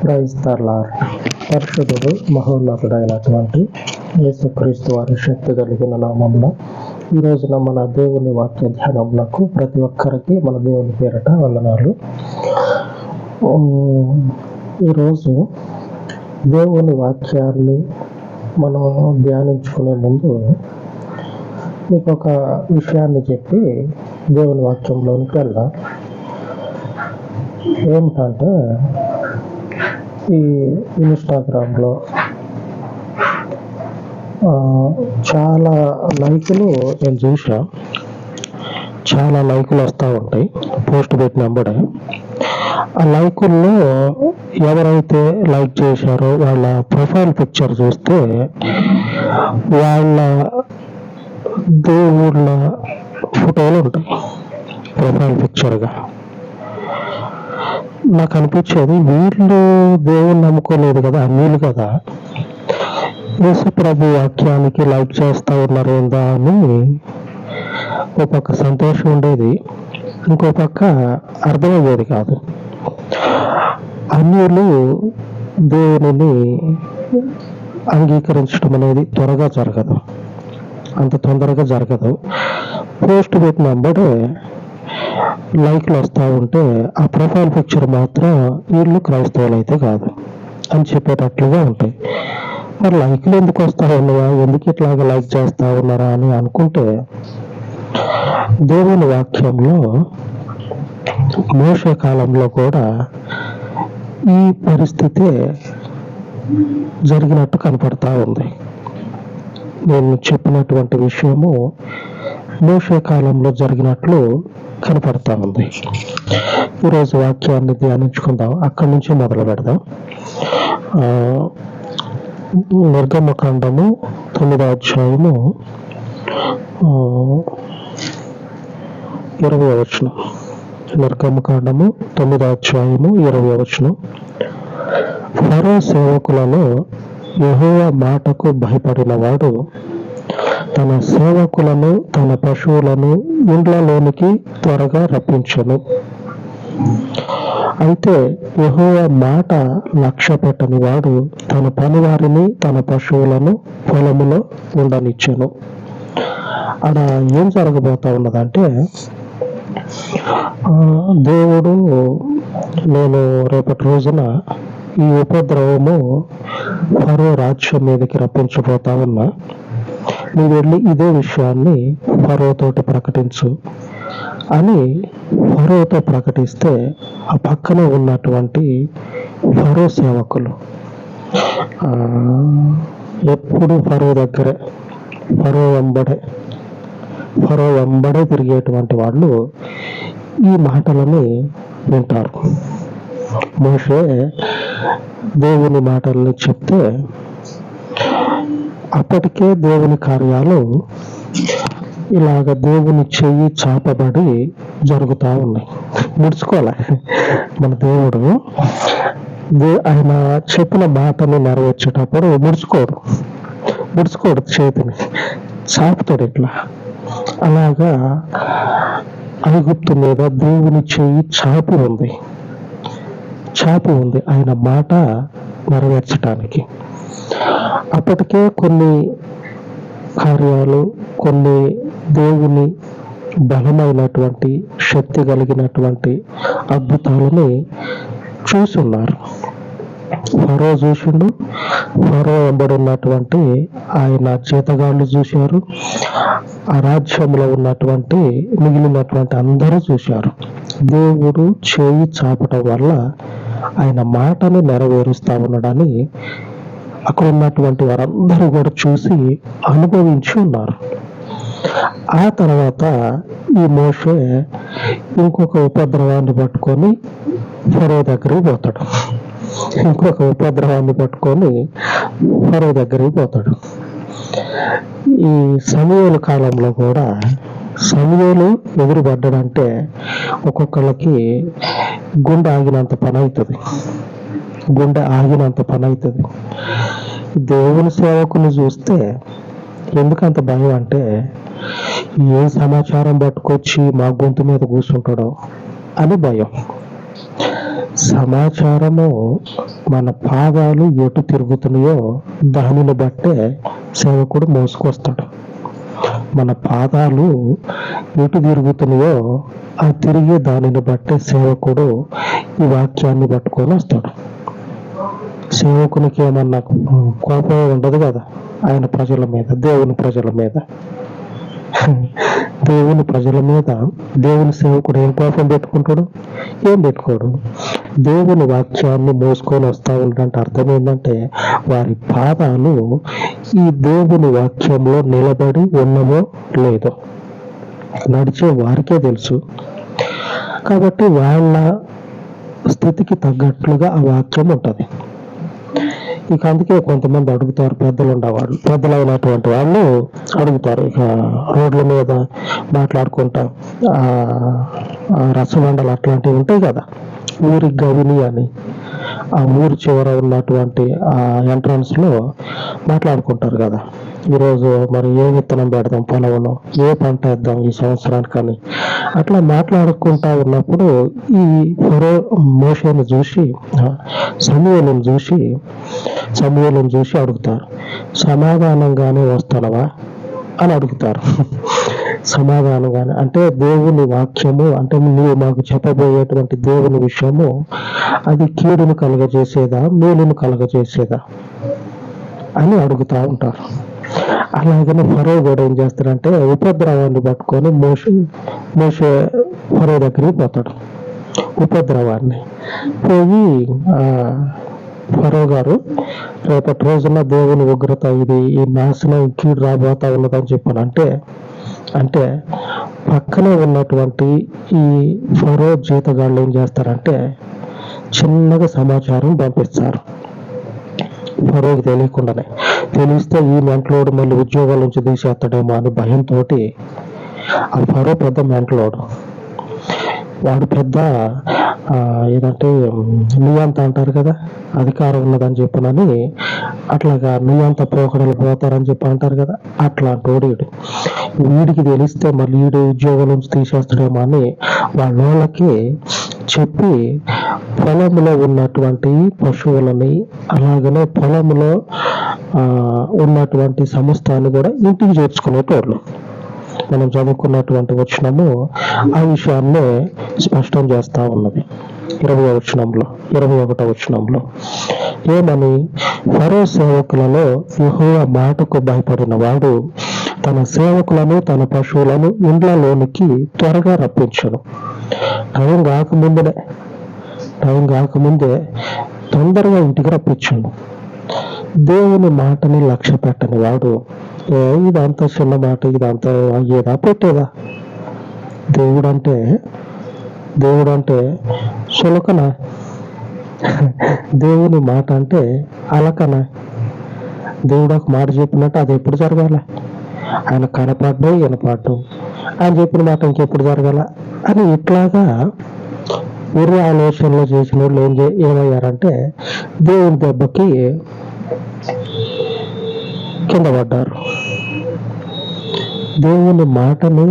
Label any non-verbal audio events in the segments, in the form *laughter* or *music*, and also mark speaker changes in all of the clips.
Speaker 1: క్రైస్తలార్ పరిశుద్ధుడు మహోన్నతుడైనటువంటి యేసుక్రీస్తు వారి శక్తి కలిగిన నామంలో ఈ రోజున మన దేవుని వాక్య ధ్యానంలకు ప్రతి ఒక్కరికి మన దేవుని పేరట వందనాలు. ఈరోజు దేవుని వాక్యాన్ని మనం ధ్యానించుకునే ముందు మీకు ఒక విషయాన్ని చెప్పి దేవుని వాక్యంలోనికి వెళ్దాం. ఏమిటంటే ఈ ఇన్స్టాగ్రామ్లో చాలా లైకులు నేను చూసా చాలా లైకులు వస్తూ ఉంటాయి పోస్ట్ పెట్టిన వెంబడే. ఆ లైకుల్లో ఎవరైతే లైక్ చేశారో వాళ్ళ ప్రొఫైల్ పిక్చర్ చూస్తే వాళ్ళ దేవుళ్ళ ఫోటోలు ఉంటాయి ప్రొఫైల్ పిక్చర్గా. నాకు అనిపించేది వీళ్ళు దేవుని నమ్ముకోలేదు కదా అన్నిలు కదా. యేసు ప్రభు వాక్యానికి లైక్ చేస్తా ఉన్నారు ఏందా అని ఒక పక్క సంతోషం ఉండేది ఇంకో పక్క అర్థమయ్యేది కాదు. అన్యులు దేవునిని అంగీకరించడం అనేది త్వరగా జరగదు. అంత తొందరగా జరగదు. పోస్ట్ పెట్టిన అంబడే లైక్లు వస్తూ ఉంటే ఆ ప్రొఫైల్ పిక్చర్ మాత్రం వీళ్ళు క్రైస్తవులు అయితే కాదు అని చెప్పేటట్లుగా ఉంటాయి. మరి లైక్లు ఎందుకు వస్తా ఉన్నాయా? ఎందుకు ఇట్లాగ లైక్ చేస్తా ఉన్నారా అని అనుకుంటే దేవుని వాక్యంలో మోస కాలంలో కూడా ఈ పరిస్థితి జరిగినట్టు కనపడతా ఉంది. నేను చెప్పినటువంటి విషయము మోషే కాలంలో జరిగినట్లు కనపడతా ఉంది. ఈరోజు వాక్యాన్ని ధ్యానించుకుందాం. అక్కడి నుంచి మొదలు పెడదాం. నిర్గమకాండము తొమ్మిదో అధ్యాయము ఆ, ఇరవై వచనం. నిర్గమకాండము తొమ్మిదో అధ్యాయము ఇరవై వచనం. ఫరో సేవకులలో యహోవ మాటకు భయపడిన వాడు తన సేవకులను తన పశువులను ఇండ్లలోనికి త్వరగా రప్పించను. అయితే యహోవ మాట లక్ష్య పెట్టని వాడు తన పనివారిని తన పశువులను పొలములో ఉండనిచ్చెను. అక్కడ ఏం జరగబోతా ఉన్నదంటే ఆ, దేవుడు నేను రేపటి రోజున ఈ ఉపద్రవము మరో రాజ్యం మీదకి రప్పించబోతా ఉన్నా. నీవు వెళ్ళి ఇదే విషయాన్ని ఫరోతోటి ప్రకటించు. అని ఫరోతో ప్రకటిస్తే ఆ పక్కన ఉన్నటువంటి ఫరో సేవకులు ఎప్పుడు ఫరో దగ్గరే ఫరో వెంబడే ఫరో వెంబడే తిరిగేటువంటి వాళ్ళు ఈ మాటలని వింటారు. మోషే దేవుని మాటల్ని చెప్తే అప్పటికే దేవుని కార్యాలు ఇలాగ దేవుని చెయ్యి చాపబడి జరుగుతూ ఉన్నాయి. ముడుచుకోలే మన దేవుడు దే- ఆయన చెప్పిన మాటను నెరవేర్చేటప్పుడు ముడుచుకోడు. ముడుచుకోడు చేతిని. చాపుతాడు ఇట్లా. అలాగా ఐగుప్తు మీద దేవుని చెయ్యి చాపు ఉంది. చాపి ఉంది. ఆయన మాట నెరవేర్చటానికి. అప్పటికే కొన్ని కార్యాలు కొన్ని దేవుని బలమైనటువంటి శక్తి కలిగినటువంటి అద్భుతాలని చూసున్నారు ఫరో చూసిండు. ఫరో వెంబడి ఆయన చేతగాళ్ళు చూశారు. ఆ రాజ్యంలో ఉన్నటువంటి మిగిలినటువంటి అందరూ చూశారు. దేవుడు చేయి చాపటం వల్ల ఆయన మాటను నెరవేరుస్తా ఉన్నాడని అక్కడ ఉన్నటువంటి వారందరూ కూడా చూసి అనుభవించి ఉన్నారు. ఆ తర్వాత ఈ మోషే ఇంకొక ఉపద్రవాన్ని పట్టుకొని ఫరో దగ్గరికి పోతాడు. ఇంకొక ఉపద్రవాన్ని పట్టుకొని ఫరో దగ్గరికి పోతాడు. ఈ సమయాల కాలంలో కూడా సమయాలు ఎదురుపడ్డాడంటే ఒక్కొక్కళ్ళకి గుండె ఆగినంత పని అవుతుంది. గుండె ఆగినంత పని అవుతుంది దేవుని సేవకుని చూస్తే ఎందుకంత భయం అంటే ఏ సమాచారం పట్టుకొచ్చి మా గొంతు మీద కూర్చుంటాడో అని భయం. సమాచారము మన పాదాలు ఎటు తిరుగుతున్నాయో దానిని బట్టే సేవకుడు మోసుకొస్తాడు. మన పాదాలు ఎటు తిరుగుతున్నాయో ఆ తిరిగే దానిని బట్టే సేవకుడు ఈ వాక్యాన్ని పట్టుకొని వస్తాడు. సేవకునికి ఏమన్నా కోపం ఉండదు కదా? ఆయన ప్రజల మీద దేవుని ప్రజల మీద. *laughs* దేవుని ప్రజల మీద దేవుని సేవకుడు ఏం కోపం పెట్టుకుంటాడు? ఏం పెట్టుకోడు? దేవుని వాక్యాన్ని మోసుకొని వస్తా ఉండంటే అర్థం ఏంటంటే వారి పాదాలు ఈ దేవుని వాక్యంలో నిలబడి ఉన్నవో లేదో. నడిచే వారికే తెలుసు. కాబట్టి వాళ్ళ స్థితికి తగ్గట్లుగా ఆ వాక్యం ఉంటుంది. ఇక అందుకే కొంతమంది అడుగుతారు పెద్దలు ఉండేవాళ్ళు పెద్దలైనటువంటి వాళ్ళు అడుగుతారు. ఇక రోడ్ల మీద మాట్లాడుకుంటా రసమండలు అట్లాంటివి ఉంటాయి కదా ఊరి గవిని అని. ఆ ఊరు చివర ఉన్నటువంటి ఆ ఎంట్రన్స్లో మాట్లాడుకుంటారు కదా. ఈరోజు మరి ఏ విత్తనం పెడదాం పొలంలో ఏ పంట వేద్దాం ఈ సంవత్సరానికి అని. అట్లా మాట్లాడుకుంటా ఉన్నప్పుడు ఈ ఫరో మోషేని చూసి సమూహం చూసి సమూహం చూసి అడుగుతారు. సమాధానంగానే వస్తానవా? అని అడుగుతారు. సమాధానం కానీ అంటే దేవుని వాక్యము అంటే నువ్వు మాకు చెప్పబోయేటువంటి దేవుని విషయము అది కీడును కలగజేసేదా మేలును కలగజేసేదా అని అడుగుతా ఉంటారు. అలాగనే ఫరో కూడా ఏం చేస్తాడంటే ఉపద్రవాన్ని పట్టుకొని మోష మోష ఫరో దగ్గరికి పోతాడు. ఉపద్రవాన్ని పోయి ఫరో గారు రేపటి రోజున దేవుని ఉగ్రత ఇది ఈ నాశనం కీడు రాబోతా ఉన్నదని చెప్పాను అంటే పక్కనే ఉన్నటువంటి ఈ ఫరో జీతగాళ్ళు ఏం చేస్తారంటే చిన్నగా సమాచారం పంపిస్తారు. ఫరోకి తెలియకుండానే. తెలిస్తే ఈ మెంటలోడు మళ్ళీ ఉద్యోగాల నుంచి తీసేస్తాడేమో అని భయంతో ఆ ఫరో పెద్ద మెంట్లోడు. వాడు పెద్ద ఆ, ఏదంటే నియంత అంటారు కదా అధికారం ఉన్నదని చెప్పనని అట్లాగా నియంత పోకడలు పోతారని చెప్పి అంటారు కదా అట్లాంటి ఓడేడు వీడికి తెలిస్తే మళ్ళీ వీడు ఉద్యోగం నుంచి తీసేస్తాడేమో అని వాళ్ళ వాళ్ళకి చెప్పి పొలంలో ఉన్నటువంటి పశువులని అలాగనే పొలంలో ఆ, ఉన్నటువంటి సమస్తాన్ని కూడా ఇంటికి చేర్చుకునేటోళ్ళు. మనం చదువుకున్నటువంటి వచనము ఆ విషయాన్నే స్పష్టం చేస్తా ఉన్నది. ఇరవై వచనంలో ఇరవై ఒకటో వచనంలో. ఏమని? ఫరో సేవకులలో యహోవ మాటకు భయపడిన వాడు తన సేవకులను తన పశువులను ఇండ్లలోనికి త్వరగా రప్పించను. టైం కాకముందే టైం కాకముందే తొందరగా ఇంటికి రప్పించండు. దేవుని మాటని లక్ష్య పెట్టని వాడు ఏ ఇదంతా చిన్న మాట ఇదంతా అయ్యేదా పెట్టేదా? దేవుడు అంటే దేవుడు అంటే సులకన? దేవుని మాట అంటే అలకన? దేవుడు ఒక మాట చెప్పినట్టు అది ఎప్పుడు జరగాల? ఆయన కనపడ్డం వినపడ్డం? ఆయన చెప్పిన మాట ఇంకెప్పుడు జరగాల? అని ఇట్లాగా వేరే ఆలోచనలో చేసిన వాళ్ళు ఏం చే ఏమయ్యారంటే దేవుని దెబ్బకి కింద పడ్డారు దేవుని మాటని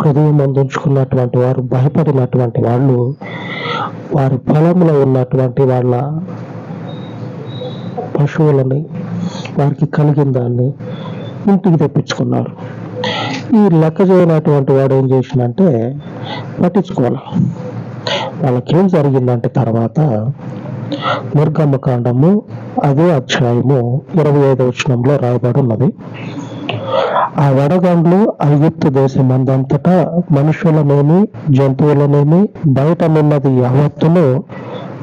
Speaker 1: హృదయం అందించుకున్నటువంటి వారు భయపడినటువంటి వాళ్ళు వారి పొలంలో ఉన్నటువంటి వాళ్ళ పశువులని వారికి కలిగిన దాన్ని ఇంటికి తెప్పించుకున్నారు. ఈ లెక్క చేయనటువంటి వాడు ఏం చేసినంటే పట్టించుకోవాలి. వాళ్ళకేం జరిగిందంటే తర్వాత నిర్గమ కాండము అదే అధ్యాయము ఇరవై ఐదు వచనంలో రాయబడి ఉన్నది ఆ వడగండ్లు ఐగుప్తు దేశం అందంతటా మనుషులనేమి జంతువులనేమి బయట నున్నది యావత్తును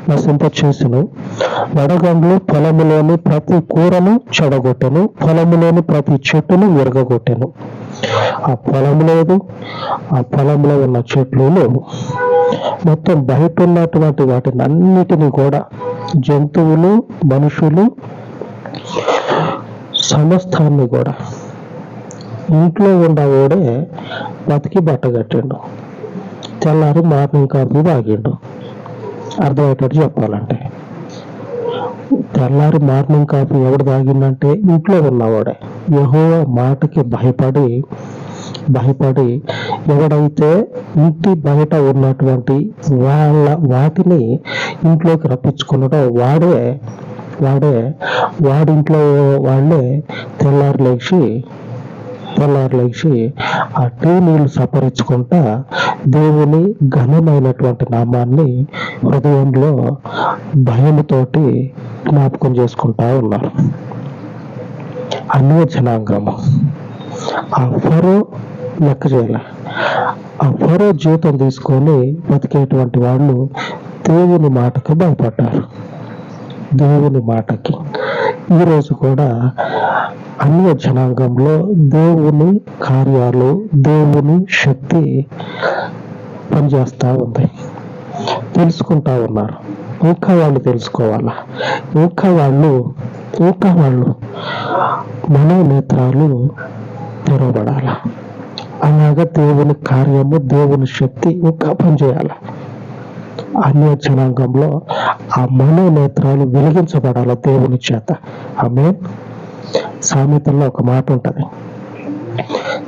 Speaker 1: నశింపచేసెను. వడగండ్లు పొలములోని ప్రతి కూరను చెడగొట్టెను పొలములోని ప్రతి చెట్టును విరగగొట్టెను. ఆ పొలం లేదు ఆ పొలంలో ఉన్న చెట్లు లేవు మొత్తం బయట ఉన్నటువంటి వాటిని అన్నిటిని కూడా జంతువులు మనుషులు సమస్తాన్ని కూడా ఇంట్లో ఉండవాడే బతికి బట్ట కట్టిండు. తెల్లారి మార్నింగ్ కాఫీ తాగిండు. అర్థమయ్యేటట్టు చెప్పాలంటే. తెల్లారి మార్నింగ్ కాఫీ ఎవడు తాగిందంటే ఇంట్లో ఉన్నవాడే. యహో మాటకి భయపడి భయపడి ఎవడైతే ఇంటి బయట ఉన్నటువంటి వాళ్ళ వాటిని ఇంట్లోకి రప్పించుకున్నాడో వాడే వాడే వాడింట్లో వాళ్ళే తెల్లారు లేచి తెల్లారు లేచి ఆ టీ నీళ్ళు సపరించుకుంటా దేవుని ఘనమైనటువంటి నామాన్ని హృదయంలో భయముతోటి జ్ఞాపకం చేసుకుంటా ఉన్నారు. అన్య జనాంగము ఆ ఫరో లెక్క చేయాలి. ఆ ఫరో జీతం తీసుకొని బతికేటువంటి వాళ్ళు దేవుని మాటకు భయపడ్డారు. దేవుని మాటకి. ఈరోజు కూడా అన్య జనాంగంలో దేవుని కార్యాలు దేవుని శక్తి పనిచేస్తూ ఉంది. తెలుసుకుంటా ఉన్నారు. ఇంకా వాళ్ళు తెలుసుకోవాలా? ఇంకా వాళ్ళు ఇంకా వాళ్ళు మనోనేత్రాలు తెరవబడాల? అలాగా దేవుని కార్యము దేవుని శక్తి ఇంకా పనిచేయాలి. అన్య జనాంగంలో ఆ మనోనేత్రాలు వెలిగించబడాల దేవుని చేత. ఆమె సామెతల్లో ఒక మాట ఉంటుంది.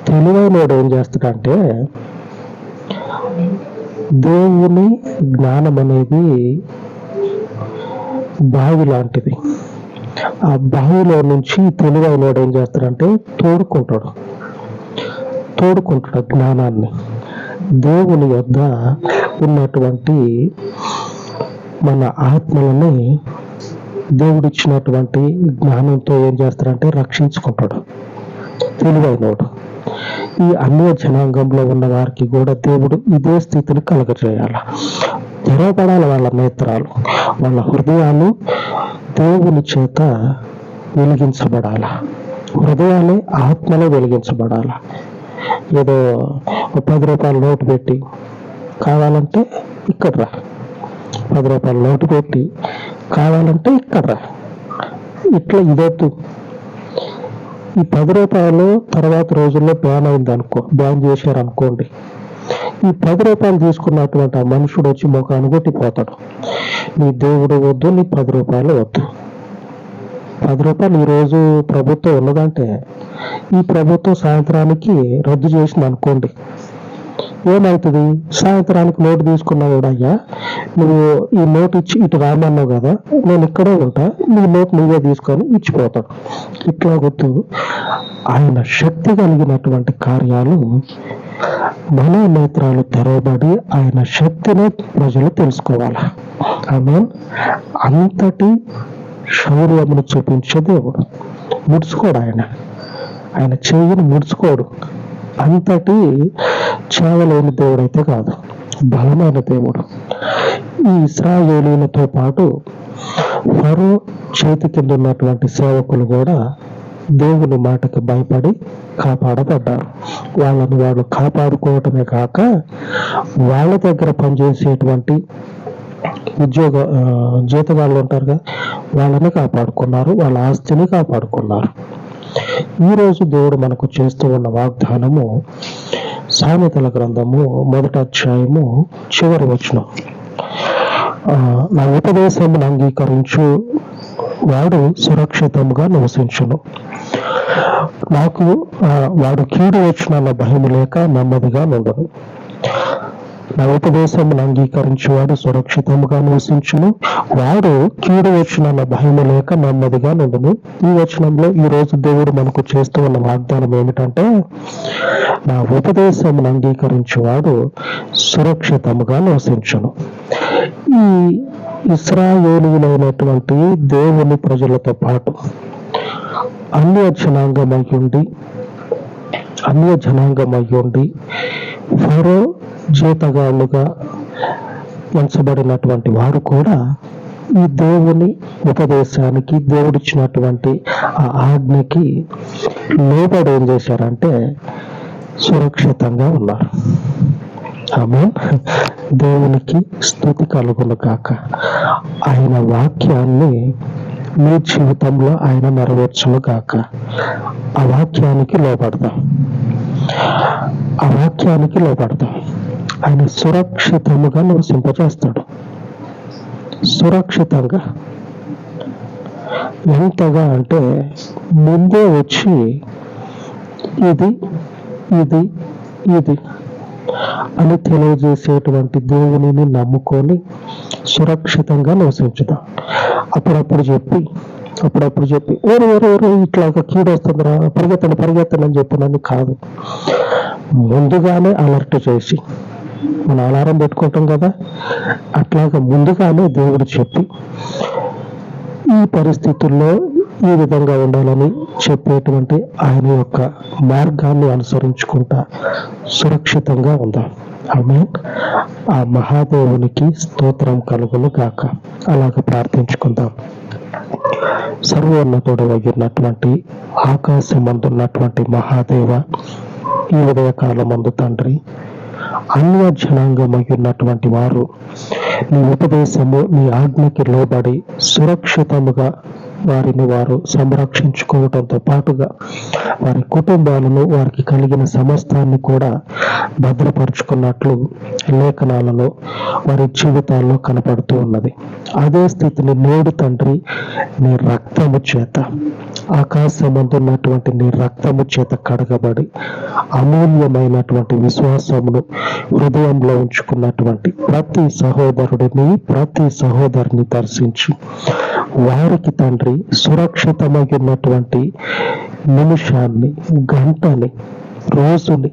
Speaker 1: తెలివైనోడు ఏం చేస్తాడంటే దేవుని జ్ఞానం అనేది బావి లాంటిది. ఆ బావిలో నుంచి తెలివైనోడు ఏం చేస్తాడంటే తోడుకుంటాడు. తోడుకుంటాడు జ్ఞానాన్ని దేవుని వద్ద ఉన్నటువంటి మన ఆత్మలని దేవుడిచ్చినటువంటి జ్ఞానంతో ఏం చేస్తాడంటే రక్షించుకుంటాడు. తెలివైనడు. ఈ అన్య జనాంగంలో ఉన్న వారికి కూడా దేవుడు ఇదే స్థితిని కలగజేయాల. తెరవబడాలి వాళ్ళ నేత్రాలు వాళ్ళ హృదయాలు దేవుని చేత వెలిగించబడాల. హృదయాలే ఆత్మలో వెలిగించబడాల. ఏదో పది రూపాయల నోటు పెట్టి కావాలంటే ఇక్కడ రా. పది రూపాయల నోటు పెట్టి కావాలంటే ఇక్కడ రా. ఇట్లా ఇదొద్దు ఈ పది రూపాయలు తర్వాత రోజుల్లో బ్యాన్ అయింది అనుకో బ్యాన్ చేశారు అనుకోండి ఈ పది రూపాయలు తీసుకున్నటువంటి ఆ మనుషుడు వచ్చి ముఖాన్ని కొట్టిపోతాడు. నీ దేవుడు వద్దు నీ పది రూపాయలు వద్దు. పది రూపాయలు ఈ రోజు ప్రభుత్వం ఉన్నదంటే ఈ ప్రభుత్వం సాయంత్రానికి రద్దు చేసింది అనుకోండి. ఏమవుతుంది సాయంత్రానికి నోటు తీసుకున్నావు కూడా అయ్యా? నువ్వు ఈ నోటు ఇచ్చి ఇటు రామన్నావు కదా నేను ఇక్కడే ఉంటా నీ నోటు నువ్వే తీసుకొని ఇచ్చిపోతాడు ఇట్లా గుర్తు ఆయన శక్తి కలిగినటువంటి కార్యాలు మన నేత్రాలు తెరవబడి ఆయన శక్తిని ప్రజలు తెలుసుకోవాలి. ఆమె అంతటి శౌర్యమును చూపించే దేవుడు. ముడుచుకోడు ఆయన. ఆయన చెయ్యిని ముడుచుకోడు. అంతటి చేవలేని దేవుడు అయితే కాదు. బలమైన దేవుడు. ఈ ఇస్రాయేలీలతో పాటు ఫరో చేతి కింద ఉన్నటువంటి సేవకులు కూడా దేవుని మాటకు భయపడి కాపాడబడ్డారు. వాళ్ళని వాళ్ళు కాపాడుకోవటమే కాక వాళ్ళ దగ్గర పనిచేసేటువంటి ఉద్యోగ ఆ, జీతగాళ్ళు ఉంటారు కదా వాళ్ళని కాపాడుకున్నారు వాళ్ళ ఆస్తిని కాపాడుకున్నారు. ఈ రోజు దేవుడు మనకు చేస్తూ ఉన్న వాగ్దానము సామెతల గ్రంథము మొదట అధ్యాయము చివరి వచనం. ఆ, నా ఉపదేశమును అంగీకరించు వాడు సురక్షితముగా నివసించును. నాకు వాడు కీడు వచ్చిన భయం లేక నెమ్మదిగా ఉండదు నా ఉపదేశమును అంగీకరించేవాడు సురక్షితముగా నివసించును. వాడు కీడు వచ్చిన భయము లేక నెమ్మదిగా నుండును. ఈ వచనంలో ఈ రోజు దేవుడు మనకు చేస్తూ ఉన్న వాగ్దానం ఏమిటంటే నా ఉపదేశమును అంగీకరించేవాడు సురక్షితముగా నివసించును. ఈ ఇస్రాయేలీలైనటువంటి దేవుని ప్రజలతో పాటు అన్ని జనాంగమై ఉండి అన్య జనాంగమై ఉండి ఫరో జీతగాళ్ళుగా ఉంచబడినటువంటి వారు కూడా ఈ దేవుని ఉపదేశానికి దేవుడిచ్చినటువంటి ఆ ఆజ్ఞకి లోబడి ఏం చేశారంటే సురక్షితంగా ఉన్నారు. ఆమె దేవునికి స్థుతి కలుగును కాక ఆయన వాక్యాన్ని మీ జీవితంలో ఆయన నెరవేర్చును కాక ఆ వాక్యానికి లోపడదాం ఆ వాక్యానికి లోపడతాం ఆయన సురక్షితముగా నివసింపజేస్తాడు. సురక్షితంగా. ఎంతగా అంటే ముందే వచ్చి ఇది ఇది ఇది అని తెలియజేసేటువంటి దేవునిని నమ్ముకొని సురక్షితంగా నివసించుదాం. అప్పుడప్పుడు చెప్పి అప్పుడప్పుడు చెప్పి ఓరు ఓరు ఓరు ఇట్లా ఒక కీడు వస్తుందిరా పరిగెత్తండి పరిగెత్తండి అని చెప్పినని కాదు. ముందుగానే అలర్ట్ చేసి మన అలారం పెట్టుకుంటాం కదా అట్లాగా ముందుగానే దేవుడు చెప్పి ఈ పరిస్థితుల్లో ఈ విధంగా ఉండాలని చెప్పేటువంటి ఆయన యొక్క మార్గాన్ని అనుసరించుకుంటా సురక్షితంగా ఉందాం? ఆమె ఆ మహాదేవునికి స్తోత్రం కలుగును గాక. అలాగ ప్రార్థించుకుందాం. సర్వోన్నతుడు అయినటువంటి ఆకాశమందున్నటువంటి మహాదేవ ఈ ఉదయకాలమందు తండ్రి అన్య జనాంగమై వారు నీ ఉపదేశము నీ ఆజ్ఞకి లోబడి సురక్షితముగా వారిని వారు సంరక్షించుకోవడంతో పాటుగా వారి కుటుంబాలను వారికి కలిగిన సమస్తాన్ని కూడా భద్రపరుచుకున్నట్లు లేఖనాలలో వారి జీవితాల్లో కనపడుతూ ఉన్నది. అదే స్థితిని నేడు తండ్రి నీ రక్తము చేత ఆకాశమందున్నటువంటి నీ రక్తము చేత కడగబడి అమూల్యమైనటువంటి విశ్వాసమును హృదయంలో ఉంచుకున్నటువంటి ప్రతి సహోదరుడిని ప్రతి సహోదరుని దర్శించి వారికి తండ్రి సురక్షితమైనటువంటి నిమిషాన్ని గంటని రోజుని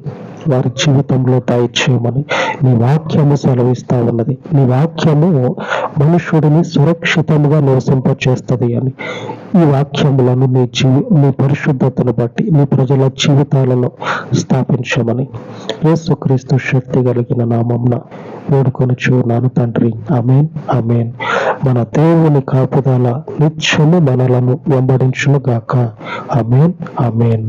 Speaker 1: వారి జీవితంలో దయచేయమని నీ వాక్యము సెలవిస్తా ఉన్నది. నీ వాక్యము మనుషుడిని సురక్షితంగా నివసింపచేస్తుంది అని. ఈ వాక్యములను నీ జీవి నీ పరిశుద్ధతను బట్టి నీ ప్రజల జీవితాలలో స్థాపించమని. యేసుక్రీస్తు శక్తి కలిగిన నామంన వేడుకొని చూన్నాను తండ్రి. అమేన్ అమేన్ మన దేవుని కాపుదల నిత్యము మనలను వెంబడించును గాక అమేన్ అమేన్